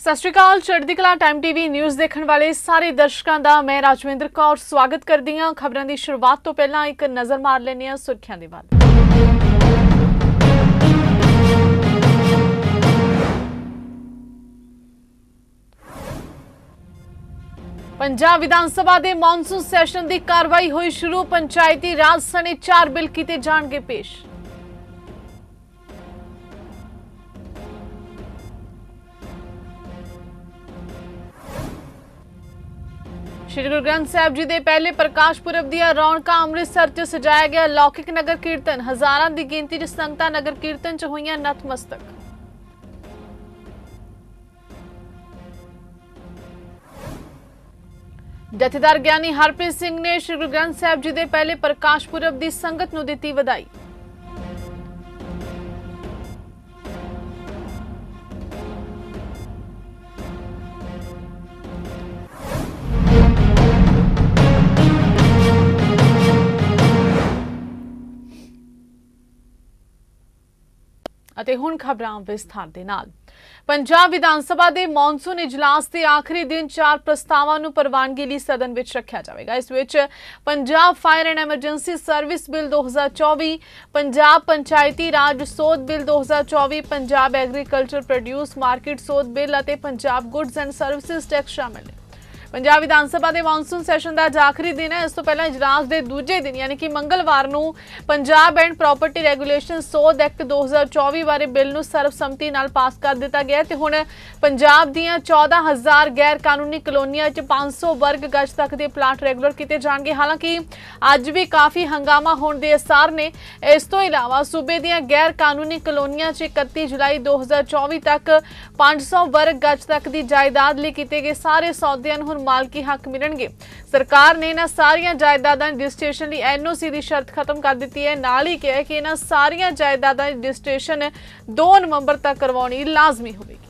ਸਤਿ ਸ਼੍ਰੀ ਅਕਾਲ, ਚੜ੍ਹਦੀ ਕਲਾ ਟਾਈਮ ਟੀਵੀ ਨਿਊਜ਼ ਦੇਖਣ ਵਾਲੇ ਸਾਰੇ ਦਰਸ਼ਕਾਂ ਦਾ ਮੈਂ ਰਾਜਵਿੰਦਰ ਕੌਰ ਸਵਾਗਤ ਕਰਦੀ ਹਾਂ। ਖਬਰਾਂ ਦੀ ਸ਼ੁਰੂਆਤ ਤੋਂ ਪਹਿਲਾਂ ਇੱਕ ਨਜ਼ਰ ਮਾਰ ਲੈਂਦੇ ਹਾਂ ਸੁਰਖੀਆਂ ਦੇ ਵੱਲ। ਪੰਜਾਬ ਵਿਧਾਨ ਸਭਾ ਦੇ ਮੌਨਸੂਨ ਸੈਸ਼ਨ ਦੀ ਕਾਰਵਾਈ ਹੋਈ ਸ਼ੁਰੂ, ਪੰਚਾਇਤੀ ਰਾਜ ਸਣੇ ਚਾਰ ਬਿੱਲ ਕੀਤੇ ਜਾਣਗੇ ਪੇਸ਼। ਸ਼੍ਰੀ ਗੁਰੂ ਗ੍ਰੰਥ ਸਾਹਿਬ ਜੀ ਦੇ ਪਹਿਲੇ ਪ੍ਰਕਾਸ਼ ਪੁਰਬ ਦੀਆਂ ਰੌਣਕਾਂ ਅੰਮ੍ਰਿਤਸਰ 'ਚ ਸਜਾਇਆ ਗਿਆ। ਲੌਕਿਕ ਨਗਰ ਕੀਰਤਨ। ਹਜ਼ਾਰਾਂ ਦੀ ਗਿਣਤੀ 'ਚ ਸੰਗਤਾਂ ਨਗਰ ਕੀਰਤਨ 'ਚ ਹੋਈਆਂ ਨਤਮਸਤਕ। ਜਥੇਦਾਰ ਗਿਆਨੀ ਹਰਪ੍ਰੀਤ ਸਿੰਘ ਨੇ ਸ਼੍ਰੀ ਗੁਰੂ ਗ੍ਰੰਥ ਸਾਹਿਬ ਜੀ ਦੇ ਪਹਿਲੇ ਪ੍ਰਕਾਸ਼ ਪੁਰਬ ਦੀ ਸੰਗਤ ਨੂੰ ਦਿੱਤੀ ਵਧਾਈ। ਅਤੇ ਹੁਣ ਖਬਰਾਂ ਵਿਸਥਾਰ ਦੇ ਨਾਲ। ਪੰਜਾਬ ਵਿਧਾਨ ਸਭਾ ਦੇ ਮੌਨਸੂਨ ਇਜਲਾਸ ਦੇ ਆਖਰੀ ਦਿਨ ਚਾਰ ਪ੍ਰਸਤਾਵਾਂ ਨੂੰ ਪ੍ਰਵਾਨਗੀ ਲਈ ਸਦਨ ਵਿੱਚ ਰੱਖਿਆ ਜਾਵੇਗਾ। ਇਸ ਵਿੱਚ Punjab fire and emergency service bill 2024 Punjab Panchayati Raj ਸੋਧ bill 2024 Punjab agriculture produce market ਸੋਧ ਬਿੱਲ ਅਤੇ Punjab goods and services tax ਸ਼ਾਮਲ ਨੇ। ਪੰਜਾਬ ਵਿਧਾਨ ਸਭਾ ਦੇ ਮੌਨਸੂਨ ਸੈਸ਼ਨ ਦਾ ਅੱਜ ਆਖਰੀ ਦਿਨ ਹੈ। ਇਸ ਤੋਂ ਪਹਿਲਾਂ ਇਜਲਾਸ ਦੇ ਦੂਜੇ ਦਿਨ, ਯਾਨੀ ਕਿ ਮੰਗਲਵਾਰ ਨੂੰ ਪੰਜਾਬ ਐਂਡ ਪ੍ਰਾਪਰਟੀ ਰੈਗੂਲੇਸ਼ਨ ਸੋਧ ਐਕਟ 2024 ਬਾਰੇ ਬਿੱਲ ਨੂੰ ਸਰਬਸੰਮਤੀ ਨਾਲ ਪਾਸ ਕਰ ਦਿੱਤਾ ਗਿਆ ਹੈ ਤੇ ਹੁਣ ਪੰਜਾਬ ਦੀਆਂ 14000 ਗੈਰ ਕਾਨੂੰਨੀ ਕਲੋਨੀਆਂ 'ਚ 500 ਵਰਗ ਗਜ ਤੱਕ ਦੇ ਪਲਾਟ ਰੈਗੂਲਰ ਕੀਤੇ ਜਾਣਗੇ। ਹਾਲਾਂਕਿ, ਅੱਜ ਵੀ ਕਾਫੀ ਹੰਗਾਮਾ ਹੋਣ ਦੇ ਅਸਾਰ ਨੇ। ਇਸ ਤੋਂ ਇਲਾਵਾ ਸੂਬੇ ਦੀਆਂ ਗੈਰ ਕਾਨੂੰਨੀ ਕਲੋਨੀਆਂ 'ਚ 31 ਜੁਲਾਈ 2024 ਤੱਕ 500 ਵਰਗ ਗਜ ਤੱਕ ਦੀ ਜਾਇਦਾਦ ਲਈ ਕੀਤੇ ਗਏ ਸਾਰੇ ਸੌਦਿਆਂ ਨੂੰ ਹੁਣ ਮਾਲਕੀ ਹੱਕ ਮਿਲਣਗੇ। ਸਰਕਾਰ ਨੇ ਇਹਨਾਂ ਸਾਰੀਆਂ ਜਾਇਦਾਦਾਂ ਦੀ ਰਜਿਸਟ੍ਰੇਸ਼ਨ ਲਈ ਐਨਓਸੀ ਦੀ ਸ਼ਰਤ ਖਤਮ ਕਰ ਦਿੱਤੀ ਹੈ। ਨਾਲ ਹੀ ਕਿਹਾ ਕਿ ਇਹਨਾਂ ਸਾਰੀਆਂ ਜਾਇਦਾਦਾਂ ਦੀ ਰਜਿਸਟ੍ਰੇਸ਼ਨ 2 ਨਵੰਬਰ ਤੱਕ ਕਰਵਾਉਣੀ ਲਾਜ਼ਮੀ ਹੋਵੇਗੀ।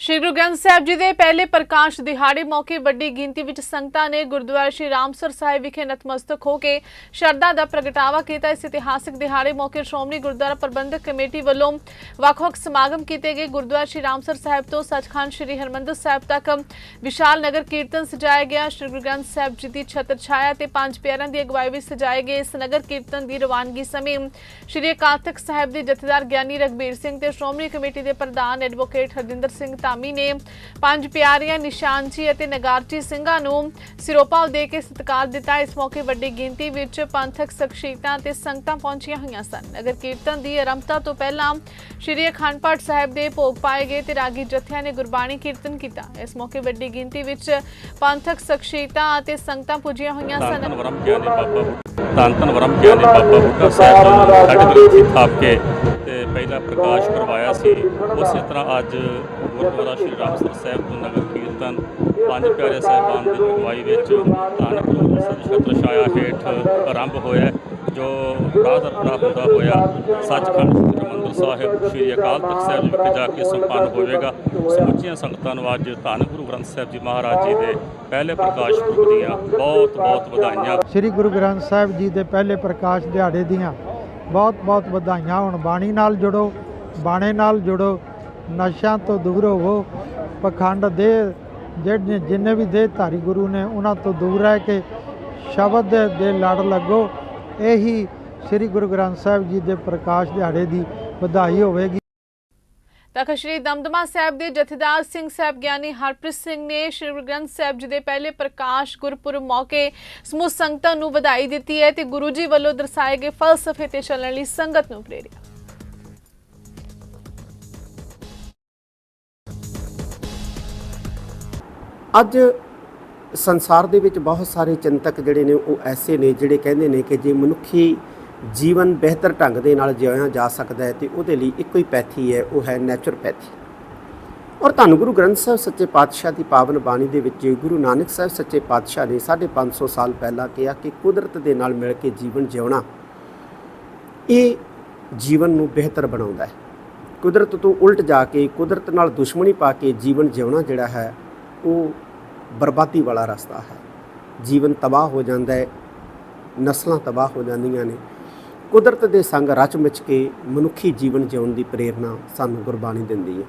ਸ਼੍ਰੀ ਗੁਰੂ ਗ੍ਰੰਥ ਸਾਹਿਬ ਜੀ ਦੇ ਪਹਿਲੇ ਪ੍ਰਕਾਸ਼ ਦਿਹਾੜੇ ਮੌਕੇ ਵੱਡੀ ਗਿਣਤੀ ਵਿੱਚ ਸੰਗਤਾਂ ਨੇ ਗੁਰਦੁਆਰਾ ਸ਼੍ਰੀ ਰਾਮਸਰ ਸਾਹਿਬ ਵਿਖੇ ਨਤਮਸਤਕ ਹੋ ਕੇ ਸ਼ਰਧਾ ਦਾ ਪ੍ਰਗਟਾਵਾ ਕੀਤਾ। ਇਸ ਇਤਿਹਾਸਕ ਦਿਹਾੜੇ ਮੌਕੇ ਸ਼੍ਰੋਮਣੀ ਗੁਰਦੁਆਰਾ ਪ੍ਰਬੰਧਕ ਕਮੇਟੀ ਵੱਲੋਂ ਵੱਖ-ਵੱਖ ਸਮਾਗਮ ਕੀਤੇ ਗਏ। ਗੁਰਦੁਆਰਾ ਸ਼੍ਰੀ ਰਾਮਸਰ ਸਾਹਿਬ ਤੋਂ ਸੱਚਖੰਡ ਸ਼੍ਰੀ ਹਰਮੰਦਰ ਸਾਹਿਬ ਤੱਕ ਵਿਸ਼ਾਲ ਨਗਰ ਕੀਰਤਨ ਸਜਾਇਆ ਗਿਆ। ਸ਼੍ਰੀ ਗੁਰੂ ਗ੍ਰੰਥ ਸਾਹਿਬ ਜੀ ਦੀ ਛਤਰ ਛਾਇਆ ਤੇ ਪੰਜ ਪਿਆਰਿਆਂ ਦੀ ਅਗਵਾਈ ਵਿੱਚ ਸਜਾਏ ਗਏ। ਇਸ ਨਗਰ ਕੀਰਤਨ ਦੀ ਰਵਾਨਗੀ ਸਮੇਂ ਸ਼੍ਰੀ ਅਕਾਲ ਤਖਤ ਸਾਹਿਬ ਦੇ ਜਥੇਦਾਰ ਗਿਆਨੀ ਰਗਬੀਰ ਸਿੰਘ ਤੇ ਸ਼੍ਰੋਮਣੀ ਕਮੇਟੀ ਦੇ ਪ੍ਰਧਾਨ ਐਡਵੋਕੇਟ ਹਰਜਿੰਦਰ ਸਿੰਘ ਧਾਮੀ ਨੇ ਪੰਜ ਪਿਆਰਿਆਂ ਨਿਸ਼ਾਨਜੀ ਅਤੇ ਨਗਾਰਚੀ ਸਿੰਘਾਂ ਨੂੰ ਸਿਰੋਪਾ ਦੇ ਕੇ ਸਤਿਕਾਰ ਦਿੱਤਾ। ਇਸ ਮੌਕੇ ਵੱਡੀ ਗਿਣਤੀ ਵਿੱਚ ਪੰਥਕ ਸ਼ਖਸੀਅਤਾਂ ਤੇ ਸੰਗਤਾਂ ਪਹੁੰਚੀਆਂ ਹੋਈਆਂ ਸਨ। ਨਗਰ ਕੀਰਤਨ ਦੀ ਆਰੰਭਤਾ ਤੋਂ ਪਹਿਲਾਂ ਸ਼੍ਰੀ ਅਖੰਡ ਪਾਠ ਸਾਹਿਬ ਦੇ ਭੋਗ ਪਾਏ ਗਏ ਤੇ ਰਾਗੀ ਜਥਿਆਂ ਨੇ ਗੁਰਬਾਣੀ ਕੀਰਤਨ ਕੀਤਾ। ਇਸ ਮੌਕੇ ਵੱਡੀ ਗਿਣਤੀ ਵਿੱਚ ਪੰਥਕ ਸ਼ਖਸੀਅਤਾਂ ਅਤੇ ਸੰਗਤਾਂ ਪੁੱਜੀਆਂ ਹੋਈਆਂ ਸਨ। ਧੰਨ ਧੰਨ ਵਰਮ ਗਿਆਨੀ ਬਾਬਾ ਬੁੱਢਾ। ਸਾਹਿਬ ਨੂੰ ਸਾਡੇ ਦਿਲ ਵਿੱਚ ਥਾਪ ਕੇ ਤੇ ਪਹਿਲਾ ਪ੍ਰਕਾਸ਼ ਕਰਵਾਇਆ ਸੀ। ਉਸੇ ਤਰ੍ਹਾਂ ਅੱਜ ਗੁਰਦੁਆਰਾ ਸ਼੍ਰੀ ਰਾਮਸਰ ਸਾਹਿਬ ਤੋਂ ਨਗਰ ਕੀਰਤਨ ਪੰਜ ਪਿਆਰੇ ਸਾਹਿਬਾਨ ਦੀ ਅਗਵਾਈ ਵਿੱਚ ਧੰਨ ਗੁਰੂ ਸਤ ਛਤਰ ਛਾਇਆ ਹੇਠ ਆਰੰਭ ਹੋਇਆ ਜੋ ਰਾਦਰ ਪਰਾ ਹੁੰਦਾ ਹੋਇਆ ਸੱਚਖੰਡ ਹਰਿਮੰਦਰ ਸਾਹਿਬ ਸ਼੍ਰੀ ਅਕਾਲ ਤਖਤ ਸਾਹਿਬ ਵਿਖੇ ਜਾ ਕੇ ਸੰਪੰਨ ਹੋਵੇਗਾ। ਸਮੁੱਚੀਆਂ ਸੰਗਤਾਂ ਨੂੰ ਅੱਜ ਧੰਨ ਗੁਰੂ ਗ੍ਰੰਥ ਸਾਹਿਬ ਜੀ ਮਹਾਰਾਜ ਜੀ ਦੇ ਪਹਿਲੇ ਪ੍ਰਕਾਸ਼ ਪੁਰਬ ਦੀਆਂ ਬਹੁਤ ਬਹੁਤ ਵਧਾਈਆਂ। ਸ੍ਰੀ ਗੁਰੂ ਗ੍ਰੰਥ ਸਾਹਿਬ ਜੀ ਦੇ ਪਹਿਲੇ ਪ੍ਰਕਾਸ਼ ਦਿਹਾੜੇ ਦੀਆਂ ਬਹੁਤ ਬਹੁਤ ਵਧਾਈਆਂ। ਹੁਣ ਬਾਣੀ ਨਾਲ ਜੁੜੋ, ਬਾਣੇ ਨਾਲ ਜੁੜੋ ਨਸ਼ਿਆਂ ਤੋਂ ਦੂਰ ਹੋਵੋ, ਪਖੰਡ ਦੇ ਜਿਹੜੇ ਜਿੰਨੇ ਵੀ ਦੇ ਧਾਰੀ ਗੁਰੂ ਨੇ, ਉਹਨਾਂ ਤੋਂ ਦੂਰ ਰਹਿ ਕੇ ਸ਼ਬਦ ਦੇ- ਲੜ ਲੱਗੋ। ਇਹੀ ਸ੍ਰੀ ਗੁਰੂ ਗ੍ਰੰਥ ਸਾਹਿਬ ਜੀ ਦੇ ਪ੍ਰਕਾਸ਼ ਦਿਹਾੜੇ ਦੀ ਵਧਾਈ ਹੋਵੇਗੀ। ਤਖਤ ਸ਼੍ਰੀ ਦਮਦਮਾ ਸਾਹਿਬ ਦੇ ਜਥੇਦਾਰ ਸਿੰਘ ਸਾਹਿਬ ਗਿਆਨੀ ਹਰਪ੍ਰੀਤ ਸਿੰਘ ਨੇ ਸ਼੍ਰੀ ਗੁਰੂ ਗ੍ਰੰਥ ਸਾਹਿਬ ਜੀ ਦੇ ਪਹਿਲੇ ਪ੍ਰਕਾਸ਼ ਗੁਰਪੁਰਬ ਮੌਕੇ ਸਮੂਹ ਸੰਗਤਾਂ ਨੂੰ ਵਧਾਈ ਦਿੱਤੀ ਹੈ ਤੇ ਗੁਰੂ ਜੀ ਵੱਲੋਂ ਦਰਸਾਏ ਗਏ ਫਲਸਫੇ ਤੇ ਚੱਲਣ ਲਈ ਸੰਗਤ ਨੂੰ ਪ੍ਰੇਰਿਆ। ਅੱਜ ਸੰਸਾਰ ਦੇ ਵਿੱਚ ਬਹੁਤ ਸਾਰੇ ਚਿੰਤਕ ਜਿਹੜੇ ਨੇ ਉਹ ਐਸੇ ਨੇ ਜਿਹੜੇ ਕਹਿੰਦੇ ਨੇ ਕਿ ਜੇ ਮਨੁੱਖੀ ਜੀਵਨ ਬਿਹਤਰ ਢੰਗ ਦੇ ਨਾਲ ਜਿਉਇਆ ਜਾ ਸਕਦਾ ਹੈ ਤੇ ਉਹਦੇ ਲਈ ਇੱਕੋ ਹੀ ਪੈਥੀ ਹੈ, ਉਹ ਹੈ ਨੈਚੁਰਪੈਥੀ ਔਰ ਧੰਨ ਗੁਰੂ ਗ੍ਰੰਥ ਸਾਹਿਬ ਸੱਚੇ ਪਾਤਸ਼ਾਹ ਦੀ ਪਾਵਨ ਬਾਣੀ ਦੇ ਵਿੱਚ ਗੁਰੂ ਨਾਨਕ ਸਾਹਿਬ ਸੱਚੇ ਪਾਤਸ਼ਾਹ ਨੇ 550 ਸਾਲ ਪਹਿਲਾਂ ਕਿਹਾ ਕਿ ਕੁਦਰਤ ਦੇ ਨਾਲ ਮਿਲ ਕੇ ਜੀਵਨ ਜਿਉਣਾ, ਇਹ ਜੀਵਨ ਨੂੰ ਬਿਹਤਰ ਬਣਾਉਂਦਾ ਹੈ। ਕੁਦਰਤ ਤੋਂ ਉਲਟ ਜਾ ਕੇ ਕੁਦਰਤ ਨਾਲ ਦੁਸ਼ਮਣੀ ਪਾ ਕੇ ਜੀਵਨ ਜਿਉਣਾ ਜਿਹੜਾ ਹੈ ਉਹ ਬਰਬਾਦੀ ਵਾਲਾ ਰਸਤਾ ਹੈ। ਜੀਵਨ ਤਬਾਹ ਹੋ ਜਾਂਦਾ ਹੈ, ਨਸਲਾਂ ਤਬਾਹ ਹੋ ਜਾਂਦੀਆਂ ਨੇ। ਕੁਦਰਤ ਦੇ ਸੰਗ ਰਚ ਮਿਚ ਕੇ ਮਨੁੱਖੀ ਜੀਵਨ ਜਿਉਣ ਦੀ ਪ੍ਰੇਰਣਾ ਸਾਨੂੰ ਗੁਰਬਾਣੀ ਦਿੰਦੀ ਹੈ।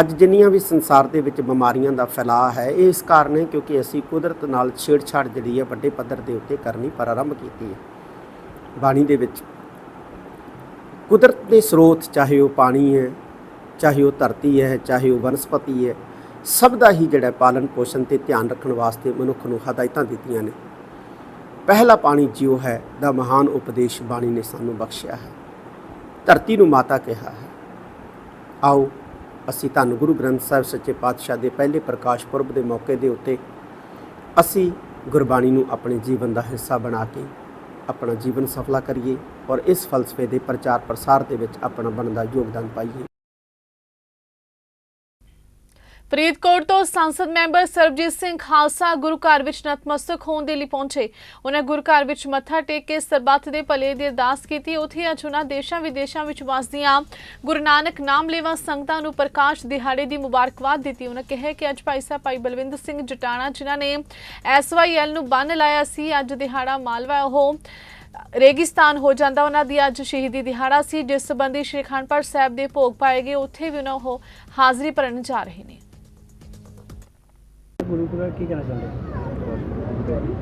ਅੱਜ ਜਿੰਨੀਆਂ ਵੀ ਸੰਸਾਰ ਦੇ ਵਿੱਚ ਬਿਮਾਰੀਆਂ ਦਾ ਫੈਲਾਅ ਹੈ, ਇਹ ਇਸ ਕਾਰਨ ਹੈ ਕਿਉਂਕਿ ਅਸੀਂ ਕੁਦਰਤ ਨਾਲ ਛੇੜਛਾੜ ਜਿਹੜੀ ਹੈ ਵੱਡੇ ਪੱਧਰ ਦੇ ਉੱਤੇ ਕਰਨੀ ਪ੍ਰਾਰੰਭ ਕੀਤੀ ਹੈ। ਬਾਣੀ ਦੇ ਵਿੱਚ ਕੁਦਰਤ ਦੇ ਸਰੋਤ ਚਾਹੇ ਉਹ ਪਾਣੀ ਹੈ, ਚਾਹੇ ਉਹ ਧਰਤੀ ਹੈ, ਚਾਹੇ ਉਹ ਵਨਸਪਤੀ ਹੈ ਸਭ ਦਾ ਹੀ ਜਿਹੜਾ ਪਾਲਣ ਪੋਸ਼ਣ ਤੇ ਧਿਆਨ ਰੱਖਣ ਵਾਸਤੇ ਮਨੁੱਖ ਨੂੰ ਹਦਾਇਤਾਂ ਦਿੱਤੀਆਂ ਨੇ। ਪਹਿਲਾ ਪਾਣੀ ਜਿਉ ਹੈ, ਦਾ ਮਹਾਨ ਉਪਦੇਸ਼ ਬਾਣੀ ਨੇ ਸਾਨੂੰ ਬਖਸ਼ਿਆ ਹੈ। ਧਰਤੀ ਨੂੰ ਮਾਤਾ ਕਿਹਾ ਹੈ। ਆਓ, ਅਸੀਂ ਧੰਨ ਗੁਰੂ ਗ੍ਰੰਥ ਸਾਹਿਬ ਸੱਚੇ ਪਾਤਸ਼ਾਹ ਦੇ ਪਹਿਲੇ ਪ੍ਰਕਾਸ਼ ਪੁਰਬ ਦੇ ਮੌਕੇ ਦੇ ਉੱਤੇ ਅਸੀਂ ਗੁਰਬਾਣੀ ਨੂੰ ਆਪਣੇ ਜੀਵਨ ਦਾ ਹਿੱਸਾ ਬਣਾ ਕੇ ਆਪਣਾ ਜੀਵਨ ਸਫਲਾ ਕਰੀਏ ਔਰ ਇਸ ਫਲਸਫੇ ਦੇ ਪ੍ਰਚਾਰ ਪ੍ਰਸਾਰ ਦੇ ਵਿੱਚ ਆਪਣਾ ਬਣਦਾ ਯੋਗਦਾਨ ਪਾਈਏ। ਫਰੀਦਕੋਟ ਤੋਂ ਸੰਸਦ ਮੈਂਬਰ ਸਰਬਜੀਤ ਸਿੰਘ ਖਾਲਸਾ ਗੁਰੂ ਘਰ ਵਿੱਚ ਨਤਮਸਤਕ ਹੋਣ ਦੇ ਲਈ ਪਹੁੰਚੇ। ਉਹਨਾਂ ਗੁਰੂ ਘਰ ਵਿੱਚ ਮੱਥਾ ਟੇਕ ਕੇ ਸਰਬੱਤ ਦੇ ਭਲੇ ਦੀ ਅਰਦਾਸ ਕੀਤੀ। ਉੱਥੇ ਅੱਜ ਉਹਨਾਂ ਦੇਸ਼ਾਂ ਵਿਦੇਸ਼ਾਂ ਵਿੱਚ ਵਸਦੀਆਂ ਗੁਰੂ ਨਾਨਕ ਨਾਮ ਲੇਵਾ ਸੰਗਤਾਂ ਨੂੰ ਪ੍ਰਕਾਸ਼ ਦਿਹਾੜੇ ਦੀ ਮੁਬਾਰਕਬਾਦ ਦਿੱਤੀ। ਉਹਨਾਂ ਕਿਹਾ ਕਿ ਅੱਜ ਭਾਈ ਸਾਹਿਬ ਭਾਈ ਬਲਵਿੰਦਰ ਸਿੰਘ ਜਟਾਣਾ, ਜਿਨ੍ਹਾਂ ਨੇ ਐਸਵਾਈਐਲ ਨੂੰ ਬੰਨ ਲਾਇਆ ਸੀ, ਅੱਜ ਦਿਹਾੜਾ ਮਾਲਵਾ ਉਹ ਰੇਗਿਸਤਾਨ ਹੋ ਜਾਂਦਾ। ਉਹਨਾਂ ਦੀ ਅੱਜ ਸ਼ਹੀਦੀ ਦਿਹਾੜਾ ਸੀ। ਜਿਸ ਸੰਬੰਧੀ ਸ਼੍ਰੀ ਅਖੰਡ ਸਾਹਿਬ ਦੇ ਭੋਗ ਪਾਏ ਗਏ। ਉੱਥੇ ਵੀ ਉਹਨਾਂ ਉਹ ਹਾਜ਼ਰੀ ਭਰਨ ਜਾ ਰਹੇ ਨੇ। ਗੁਰੂ ਪੁਰਾ ਕੀ ਕਹਿਣਾ ਚਾਹੁੰਦੇ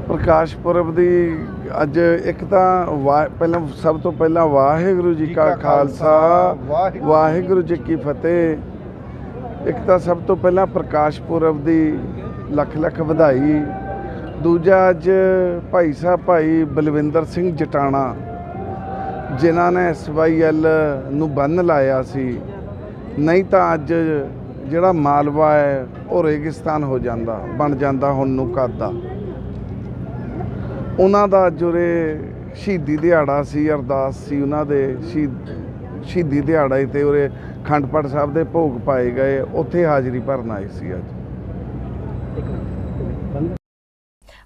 ਪ੍ਰਕਾਸ਼ ਪੁਰਬ ਦੀ ਅੱਜ ਇੱਕ ਤਾਂ ਵਾ- ਪਹਿਲਾਂ ਸਭ ਤੋਂ ਪਹਿਲਾਂ ਵਾਹਿਗੁਰੂ ਜੀ ਕਾ ਖਾਲਸਾ ਵਾਹਿਗੁਰੂ ਜੀ ਕੀ ਫਤਿਹ। ਇੱਕ ਤਾਂ ਸਭ ਤੋਂ ਪਹਿਲਾਂ ਪ੍ਰਕਾਸ਼ ਪੁਰਬ ਦੀ ਲੱਖ ਲੱਖ ਵਧਾਈ। ਦੂਜਾ ਅੱਜ ਭਾਈ ਸਾਹਿਬ ਭਾਈ ਬਲਵਿੰਦਰ ਸਿੰਘ ਜਟਾਣਾ ਜਿਨ੍ਹਾਂ ਨੇ ਐਸਵਾਈਐਲ ਨੂੰ ਬੰਨ ਲਾਇਆ ਸੀ। ਨਹੀਂ ਤਾਂ ਅੱਜ ਜਿਹੜਾ ਮਾਲਵਾ ਹੈ, ਉਹ ਰੇਗਿਸਤਾਨ ਹੋ ਜਾਂਦਾ, ਬਣ ਜਾਂਦਾ ਹੁਣ ਨੂੰ ਕਰਦਾ ਉਹਨਾਂ ਦਾ ਜੁਰੇ ਸ਼ਹੀਦੀ ਦਿਹਾੜਾ ਸੀ, ਅਰਦਾਸ ਸੀ ਉਹਨਾਂ ਦੇ, ਸ਼ਹੀਦ, ਸ਼ਹੀਦੀ ਦਿਹਾੜਾ ਸੀ ਤੇ ਉਰੇ ਖੰਡਪੜ ਸਾਹਿਬ ਦੇ ਭੋਗ ਪਾਏ ਗਏ, ਉੱਥੇ ਹਾਜ਼ਰੀ ਭਰਨ ਆਏ ਸੀ ਅੱਜ।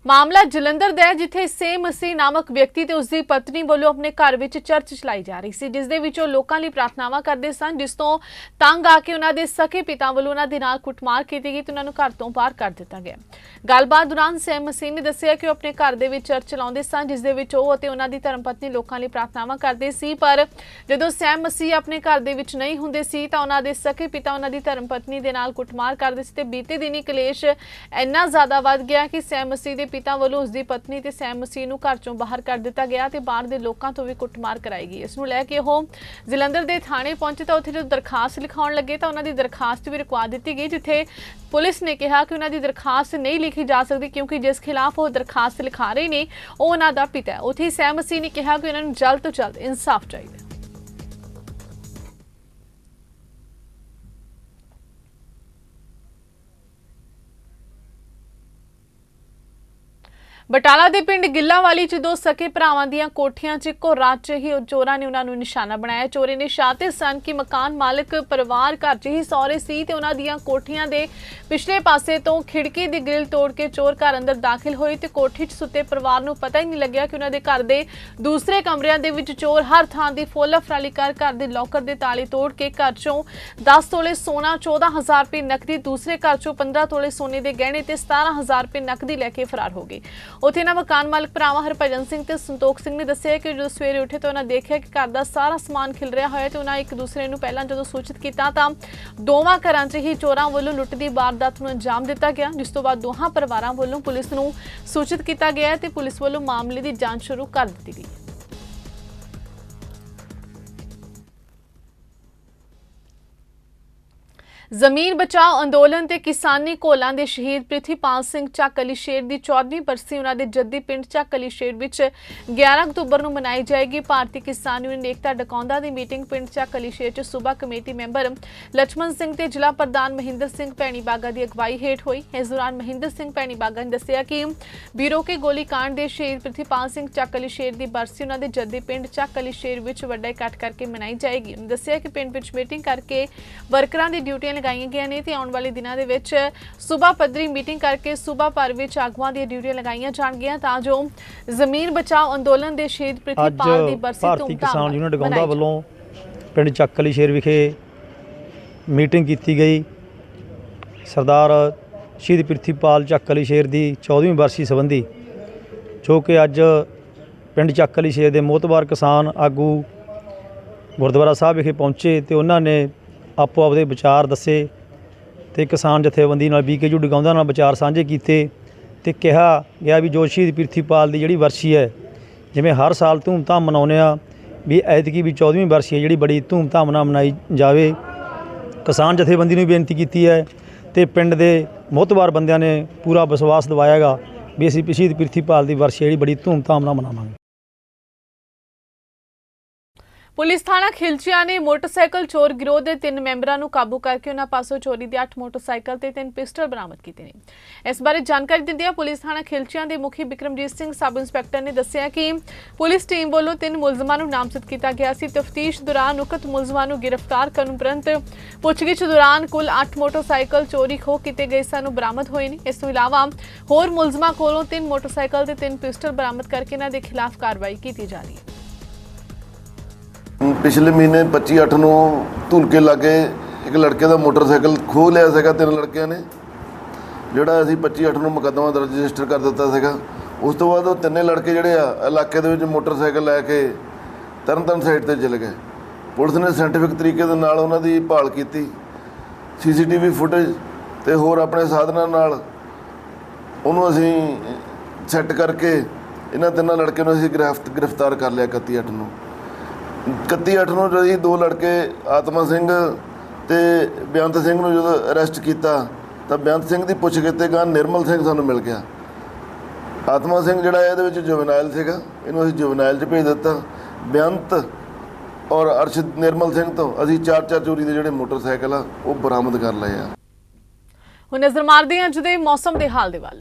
ਮਾਮਲਾ ਜਲੰਧਰ ਦਾ ਹੈ, ਜਿੱਥੇ ਸੇਮ ਮਸੀਹ ਨਾਮਕ ਵਿਅਕਤੀ ਤੇ ਉਸ ਦੀ ਪਤਨੀ ਵੱਲੋਂ ਆਪਣੇ ਘਰ ਵਿੱਚ ਚਰਚ ਚਲਾਈ ਜਾ ਰਹੀ ਸੀ, ਜਿਸ ਦੇ ਵਿੱਚ ਉਹ ਲੋਕਾਂ ਲਈ ਪ੍ਰਾਰਥਨਾਵਾਂ ਕਰਦੇ ਸਨ, ਜਿਸ ਤੋਂ ਤੰਗ ਆ ਕੇ ਉਹਨਾਂ ਦੇ ਸਕੇ ਪਿਤਾ ਵੱਲੋਂ ਉਹਨਾਂ ਦੇ ਨਾਲ ਕੁੱਟਮਾਰ ਕੀਤੀ ਗਈ ਤੇ ਉਹਨਾਂ ਨੂੰ ਘਰ ਤੋਂ ਬਾਹਰ ਕਰ ਦਿੱਤਾ ਗਿਆ। ਗੱਲਬਾਤ ਦੌਰਾਨ ਸੇਮ ਮਸੀਹ ਨੇ ਦੱਸਿਆ ਕਿ ਉਹ ਆਪਣੇ ਘਰ ਦੇ ਵਿੱਚ ਚਰਚ ਚਲਾਉਂਦੇ ਸਨ, ਜਿਸ ਦੇ ਵਿੱਚ ਉਹ ਅਤੇ ਉਹਨਾਂ ਦੀ ਧਰਮ ਪਤਨੀ ਲੋਕਾਂ ਲਈ ਪ੍ਰਾਰਥਨਾਵਾਂ ਕਰਦੇ ਸੀ, ਪਰ ਜਦੋਂ ਸੈਮ ਮਸੀਹ ਆਪਣੇ ਘਰ ਦੇ ਵਿੱਚ ਨਹੀਂ ਹੁੰਦੇ ਸੀ, ਤਾਂ ਉਹਨਾਂ ਦੇ ਸਕੇ ਪਿਤਾ ਉਹਨਾਂ ਦੀ ਧਰਮ ਪਤਨੀ ਦੇ ਨਾਲ ਕੁੱਟਮਾਰ ਕਰਦੇ ਸੀ ਤੇ ਬੀਤੇ ਦਿਨੀ ਕਲੇਸ਼ ਇੰਨਾ ਜ਼ਿਆਦਾ ਵੱਧ ਗਿਆ ਕਿ ਸੈਮ ਮਸੀਹ ਦੇ ਪਿਤਾ ਵੱਲੋਂ ਉਸ ਦੀ ਪਤਨੀ ਤੇ ਸੈਮ ਮਸੀਹ ਨੂੰ ਘਰ ਚੋਂ ਬਾਹਰ ਕਰ ਦਿੱਤਾ ਗਿਆ ਤੇ ਬਾਹਰ ਦੇ ਲੋਕਾਂ ਤੋਂ ਵੀ ਕੁੱਟਮਾਰ ਕਰਾਈ ਗਈ। ਇਸ ਨੂੰ ਲੈ ਕੇ ਉਹ ਜਲੰਧਰ ਦੇ ਥਾਣੇ ਪਹੁੰਚੇ ਤਾਂ ਉੱਥੇ ਜਦੋਂ ਦਰਖਾਸਤ ਲਿਖਾਉਣ ਲੱਗੇ ਤਾਂ ਉਹਨਾਂ ਦੀ ਦਰਖਾਸਤ ਵੀ ਰੁਕਵਾ ਦਿੱਤੀ ਗਈ, ਜਿੱਥੇ ਪੁਲਿਸ ਨੇ ਕਿਹਾ ਕਿ ਉਹਨਾਂ ਦੀ ਦਰਖਾਸਤ ਨਹੀਂ ਲਿਖੀ ਜਾ ਸਕਦੀ ਕਿਉਂਕਿ ਜਿਸ ਖਿਲਾਫ ਉਹ ਦਰਖਾਸਤ ਲਿਖਾ ਰਹੇ ਨੇ, ਉਹ ਉਹਨਾਂ ਦਾ ਪਿਤਾ ਹੈ। ਉੱਥੇ ਹੀ ਸੈਮ ਮਸੀਹ ਨੇ ਕਿਹਾ ਕਿ ਉਹਨਾਂ ਨੂੰ ਜਲਦ ਤੋਂ ਜਲਦ ਇਨਸਾਫ ਚਾਹੀਦਾ ਬਟਾਲਾ ਦੇ ਪਿੰਡ ਗਿੱਲਾਵਾਲੀ ਚ ਦੋ ਸਕੇ ਭਰਾਵਾਂ ਦੀਆਂ ਕੋਠੀਆਂ 'ਚ ਇੱਕੋ ਰਾਤ 'ਚ ਹੀ ਚੋਰਾਂ ਨੇ ਉਹਨਾਂ ਨੂੰ ਨਿਸ਼ਾਨਾ ਬਣਾਇਆ। ਚੋਰੇ ਨੇ ਸ਼ਾਤੇ ਸਨ ਕਿ ਮਕਾਨ ਮਾਲਕ ਪਰਿਵਾਰ ਘਰ 'ਚ ਹੀ ਸੌਰੇ ਸੀ ਤੇ ਉਹਨਾਂ ਦੀਆਂ ਕੋਠੀਆਂ ਦੇ ਪਿਛਲੇ ਪਾਸੇ ਤੋਂ ਖਿੜਕੀ ਦੀ ਗ੍ਰਿਲ ਤੋੜ ਕੇ ਚੋਰ ਘਰ ਅੰਦਰ ਦਾਖਲ ਹੋਏ ਤੇ ਕੋਠੀ 'ਚ ਸੁੱਤੇ ਪਰਿਵਾਰ ਨੂੰ ਪਤਾ ਹੀ ਨਹੀਂ ਲੱਗਿਆ ਕਿ ਉਹਨਾਂ ਦੇ ਘਰ ਦੇ ਦੂਸਰੇ ਕਮਰਿਆਂ ਦੇ ਵਿੱਚ ਚੋਰ ਹਰ ਥਾਂ ਦੀ ਫੋਲਾ ਫਰਾਲੀ ਕਰ ਘਰ ਦੇ ਲੋਕਰ ਦੇ ਤਾਲੇ ਤੋੜ ਕੇ ਘਰ 'ਚੋਂ 10 ਤੋਲੇ ਸੋਨਾ 14000 ਰੁਪਏ ਨਕਦੀ, ਦੂਸਰੇ ਘਰ 'ਚੋਂ 15 ਤੋਲੇ ਸੋਨੇ ਦੇ ਗਹਿਣੇ ਤੇ 17000 ਰੁਪਏ ਨਕਦੀ ਲੈ ਕੇ ਫਰਾਰ ਹੋ ਗਏ। ਉੱਥੇ ਇਹਨਾਂ ਮਕਾਨ ਮਾਲਕ ਭਰਾਵਾਂ ਹਰਭਜਨ ਸਿੰਘ ਤੇ ਸੰਤੋਖ ਸਿੰਘ ਨੇ ਦੱਸਿਆ ਕਿ ਜਦੋਂ ਸਵੇਰੇ ਉੱਠੇ ਤਾਂ ਉਹਨਾਂ ਦੇਖਿਆ ਕਿ ਘਰ ਦਾ ਸਾਰਾ ਸਮਾਨ ਖਿਲ ਰਿਹਾ ਹੋਇਆ ਤੇ ਉਹਨਾਂ ਇੱਕ ਦੂਸਰੇ ਨੂੰ ਪਹਿਲਾਂ ਜਦੋਂ ਸੂਚਿਤ ਕੀਤਾ ਤਾਂ ਦੋਵਾਂ ਘਰਾਂ 'ਚ ਹੀ ਚੋਰਾਂ ਵੱਲੋਂ ਲੁੱਟ ਦੀ ਵਾਰਦਾਤ ਨੂੰ ਅੰਜਾਮ ਦਿੱਤਾ ਗਿਆ, ਜਿਸ ਤੋਂ ਬਾਅਦ ਦੋਹਾਂ ਪਰਿਵਾਰਾਂ ਵੱਲੋਂ ਪੁਲਿਸ ਨੂੰ ਸੂਚਿਤ ਕੀਤਾ ਗਿਆ ਹੈ ਤੇ ਪੁਲਿਸ ਵੱਲੋਂ ਮਾਮਲੇ ਦੀ ਜਾਂਚ ਸ਼ੁਰੂ ਕਰ ਦਿੱਤੀ ਗਈ। ਜ਼ਮੀਨ ਬਚਾਓ ਅੰਦੋਲਨ ਤੇ ਕਿਸਾਨੀ ਕੋਲਾਂ ਦੇ ਸ਼ਹੀਦ ਪ੍ਰਿਥੀਪਾਲ ਸਿੰਘ ਚੱਕਲੀ ਸ਼ੇਰ ਦੀ 14ਵੀਂ ਬਰਸੀ, ਉਹਨਾਂ ਦੇ ਜੱਦੀ ਪਿੰਡ ਚੱਕਲੀ ਸ਼ੇਰ ਵਿੱਚ 11 ਅਕਤੂਬਰ ਨੂੰ ਮਨਾਈ ਜਾਏਗੀ। ਭਾਰਤੀ ਕਿਸਾਨ ਯੂਨੀਅਨ ਏਕਤਾ ਡਕੌਂਦਾ ਦੀ ਮੀਟਿੰਗ ਪਿੰਡ ਚੱਕਲੀ ਸ਼ੇਰ 'ਚ ਸੂਬਾ ਕਮੇਟੀ ਮੈਂਬਰ ਲਛਮਣ ਸਿੰਘ ਤੇ ਜ਼ਿਲ੍ਹਾ ਪ੍ਰਧਾਨ ਮਹਿੰਦਰ ਸਿੰਘ ਪੈਣੀ ਬਾਗਾ ਦੀ ਅਗਵਾਈ ਹੇਠ ਹੋਈ। ਇਸ ਦੌਰਾਨ ਮਹਿੰਦਰ ਸਿੰਘ ਪੈਣੀ ਬਾਗਾ ਨੇ ਦੱਸਿਆ ਕਿ ਬੀਰੋ ਕੇ ਗੋਲੀ ਕਾਂਡ ਦੇ ਸ਼ਹੀਦ ਪ੍ਰਿਥੀਪਾਲ ਸਿੰਘ ਚੱਕਲੀ ਸ਼ੇਰ ਦੀ ਬਰਸੀ, ਉਹਨਾਂ ਦੇ ਜੱਦੀ ਪਿੰਡ ਚੱਕਲੀ ਸ਼ੇਰ ਵਿੱਚ ਵੱਡਾ ਇਕੱਠ ਕਰਕੇ ਮਨਾਈ ਜਾਏਗੀ। ਦੱਸਿਆ ਕਿ ਪਿੰਡ ਵਿੱਚ ਮੀਟਿੰਗ ਕਰਕੇ ਵਰਕਰਾਂ ਦੀ ਡਿਊਟੀ ਲਗਾਈਆਂ ਗਈਆਂ ਨੇ ਤੇ ਆਉਣ ਵਾਲੇ ਦਿਨਾਂ ਦੇ ਵਿੱਚ ਸੂਬਾ ਪੱਧਰੀ ਮੀਟਿੰਗ ਕਰਕੇ ਸੂਬਾ ਭਰ ਵਿੱਚ ਆਗੂਆਂ ਦੀਆਂ ਡਿਊਟੀਆਂ ਲਗਾਈਆਂ ਜਾਣਗੀਆਂ। ਤਾਂ ਜੋ ਜ਼ਮੀਨ ਬਚਾਓ ਅੰਦੋਲਨ ਦੇ ਸ਼ਹੀਦ ਪ੍ਰਿਥੀਪਾਲ ਦੀ ਬਰਸੀ ਭਾਰਤੀ ਕਿਸਾਨ ਯੂਨੀਅਨ ਵੱਲੋਂ ਪਿੰਡ ਚੱਕਲੀ ਸ਼ੇਰ ਵਿਖੇ ਮੀਟਿੰਗ ਕੀਤੀ ਗਈ। ਸਰਦਾਰ ਸ਼ਹੀਦ ਪ੍ਰਿਥੀਪਾਲ ਚੱਕ ਅਲੀ ਸ਼ੇਰ ਦੀ 14ਵੀਂ ਵਰਸੀ ਸੰਬੰਧੀ ਜੋ ਕਿ ਅੱਜ ਪਿੰਡ ਚੱਕ ਅਲੀ ਸ਼ੇਰ ਦੇ ਮੋਤਬਾਰ ਕਿਸਾਨ ਆਗੂ ਗੁਰਦੁਆਰਾ ਸਾਹਿਬ ਵਿਖੇ ਪਹੁੰਚੇ ਤੇ ਉਹਨਾਂ ਨੇ ਆਪੋ ਆਪਦੇ ਵਿਚਾਰ ਦੱਸੇ ਤੇ ਕਿਸਾਨ ਜਥੇਬੰਦੀ ਨਾਲ ਬੀਕੇ ਜੂ ਡਗਾਉਂਦਾ ਨਾਲ ਵਿਚਾਰ ਸਾਂਝੇ ਕੀਤੇ ਤੇ ਕਿਹਾ ਗਿਆ ਵੀ ਜੋ ਸ਼ਹੀਦ ਪ੍ਰਿਥੀਪਾਲ ਦੀ ਜਿਹੜੀ ਵਰਸੀ ਹੈ, ਜਿਵੇਂ ਹਰ ਸਾਲ ਧੂਮਧਾਮ ਮਨਾਉਂਦੇ ਆ ਵੀ ਐਤਕੀ ਵੀ 14ਵੀਂ ਵਰਸੀ ਹੈ ਜਿਹੜੀ ਬੜੀ ਧੂਮਧਾਮ ਨਾਲ ਮਨਾਈ ਜਾਵੇ। ਕਿਸਾਨ ਜਥੇਬੰਦੀ ਨੂੰ ਵੀ ਬੇਨਤੀ ਕੀਤੀ ਹੈ ਤੇ ਪਿੰਡ ਦੇ ਮੋਹਤਵਾਰ ਬੰਦਿਆਂ ਨੇ ਪੂਰਾ ਵਿਸ਼ਵਾਸ ਦਿਵਾਇਆਗਾ ਵੀ ਅਸੀਂ ਸ਼ਹੀਦ ਪ੍ਰਿਥੀਪਾਲ ਦੀ ਵਰਸੀ ਜਿਹੜੀ ਬੜੀ ਧੂਮਧਾਮ ਨਾਲ ਮਨਾਵਾਂਗੇ। ਪੁਲਿਸ ਥਾਣਾ ਖਿਲਚੀਆਂ ਨੇ ਮੋਟਰਸਾਈਕਲ ਚੋਰ ਗਿਰੋਹ ਦੇ ਤਿੰਨ ਮੈਂਬਰਾਂ ਨੂੰ ਕਾਬੂ ਕਰਕੇ ਉਹਨਾਂ ਪਾਸੋਂ ਚੋਰੀ ਦੇ 8 ਮੋਟਰਸਾਈਕਲ ਤੇ ਤਿੰਨ ਪਿਸਟਲ ਬਰਾਮਦ ਕੀਤੇ ਨੇ। ਇਸ ਬਾਰੇ ਜਾਣਕਾਰੀ ਦਿੰਦਿਆਂ ਪੁਲਿਸ ਥਾਣਾ ਖਿਲਚੀਆਂ ਦੇ ਮੁਖੀ ਬਿਕਰਮਜੀਤ ਸਿੰਘ, ਸਬ ਇੰਸਪੈਕਟਰ ਨੇ ਦੱਸਿਆ ਕਿ ਪੁਲਿਸ ਟੀਮ ਵੱਲੋਂ ਤਿੰਨ ਮੁਲਜ਼ਮਾਂ ਨੂੰ ਨਾਮਜ਼ਦ ਕੀਤਾ ਗਿਆ ਸੀ। ਤਫਤੀਸ਼ ਦੌਰਾਨ ਉਕਤ ਮੁਲਜ਼ਮਾਂ ਨੂੰ ਗ੍ਰਿਫਤਾਰ ਕਰਨ ਉਪਰੰਤ ਪੁੱਛਗਿੱਛ ਦੌਰਾਨ ਕੁੱਲ 8 ਮੋਟਰਸਾਈਕਲ ਚੋਰੀ ਖੋਹ ਕੀਤੇ ਗਏ ਸਨ ਬਰਾਮਦ ਹੋਏ ਨੇ। ਇਸ ਤੋਂ ਇਲਾਵਾ ਹੋਰ ਮੁਲਜ਼ਮਾਂ ਕੋਲੋਂ ਤਿੰਨ ਮੋਟਰਸਾਈਕਲ ਤੇ ਤਿੰਨ ਪਿਸਟਲ ਬਰਾਮਦ ਕਰਕੇ ਇਹਨਾਂ ਦੇ ਖਿਲਾਫ ਕਾਰਵਾਈ ਕੀਤੀ ਜਾ ਰਹੀ ਹੈ। ਪਿਛਲੇ ਮਹੀਨੇ 25 8 ਨੂੰ ਧੁਲਕੇ ਲਾਗੇ ਇੱਕ ਲੜਕੇ ਦਾ ਮੋਟਰਸਾਈਕਲ ਖੋਹ ਲਿਆ ਸੀਗਾ, ਤਿੰਨ ਲੜਕਿਆਂ ਨੇ। ਜਿਹੜਾ ਅਸੀਂ 25 8 ਨੂੰ ਮੁਕੱਦਮਾ ਦਰਜ ਰਜਿਸਟਰ ਕਰ ਦਿੱਤਾ ਸੀਗਾ। ਉਸ ਤੋਂ ਬਾਅਦ ਉਹ ਤਿੰਨੇ ਲੜਕੇ ਜਿਹੜੇ ਆ, ਇਲਾਕੇ ਦੇ ਵਿੱਚ ਮੋਟਰਸਾਈਕਲ ਲੈ ਕੇ ਤਰਨਤਾਰਨ ਸਾਈਡ ਤੇ ਚਲੇ ਗਏ। ਪੁਲਿਸ ਨੇ ਸਾਇੰਟੀਫਿਕ ਤਰੀਕੇ ਦੇ ਨਾਲ ਉਹਨਾਂ ਦੀ ਭਾਲ ਕੀਤੀ, ਸੀਸੀਟੀਵੀ ਫੁਟੇਜ ਤੇ ਹੋਰ ਆਪਣੇ ਸਾਧਨਾਂ ਨਾਲ ਉਹਨੂੰ ਅਸੀਂ ਸੈੱਟ ਕਰਕੇ ਇਹਨਾਂ ਤਿੰਨਾਂ ਲੜਕਿਆਂ ਨੂੰ ਅਸੀਂ ਗ੍ਰਿਫਤ, ਗ੍ਰਿਫਤਾਰ ਕਰ ਲਿਆ 31 8 ਨੂੰ। 31 ਅੱਠ ਨੂੰ ਜਦੋਂ ਦੋ ਲੜਕੇ, ਆਤਮਾ ਸਿੰਘ ਤੇ ਬੇਅੰਤ ਸਿੰਘ ਨੂੰ ਜਦੋਂ ਅਰੈਸਟ ਕੀਤਾ, ਤਾਂ ਬੇਅੰਤ ਸਿੰਘ ਦੀ ਪੁੱਛਗਿੱਛ ਤੇ ਗਾਂ ਨਿਰਮਲ ਸਿੰਘ ਸਾਨੂੰ ਮਿਲ ਗਿਆ। ਆਤਮਾ ਸਿੰਘ ਜਿਹੜਾ ਇਹਦੇ ਵਿੱਚ ਜੁਵਨਾਈਲ ਸੀਗਾ। ਇਹਨੂੰ ਅਸੀਂ ਜੁਵਨਾਈਲ 'ਚ ਭੇਜ ਦਿੱਤਾ। ਬੇਅੰਤ ਔਰ ਅਰਸ਼ਦ ਨਿਰਮਲ ਸਿੰਘ ਤੋਂ ਅਸੀਂ ਚਾਰ ਚਾਰ ਚੋਰੀ ਦੇ ਜਿਹੜੇ ਮੋਟਰਸਾਈਕਲ ਆ, ਉਹ ਬਰਾਮਦ ਕਰ ਲਏ ਆ। ਹੁਣ ਨਜ਼ਰ ਮਾਰਦੇ ਹਾਂ ਅੱਜ ਦੇ ਮੌਸਮ ਦੇ ਹਾਲ ਦੇ ਵੱਲ।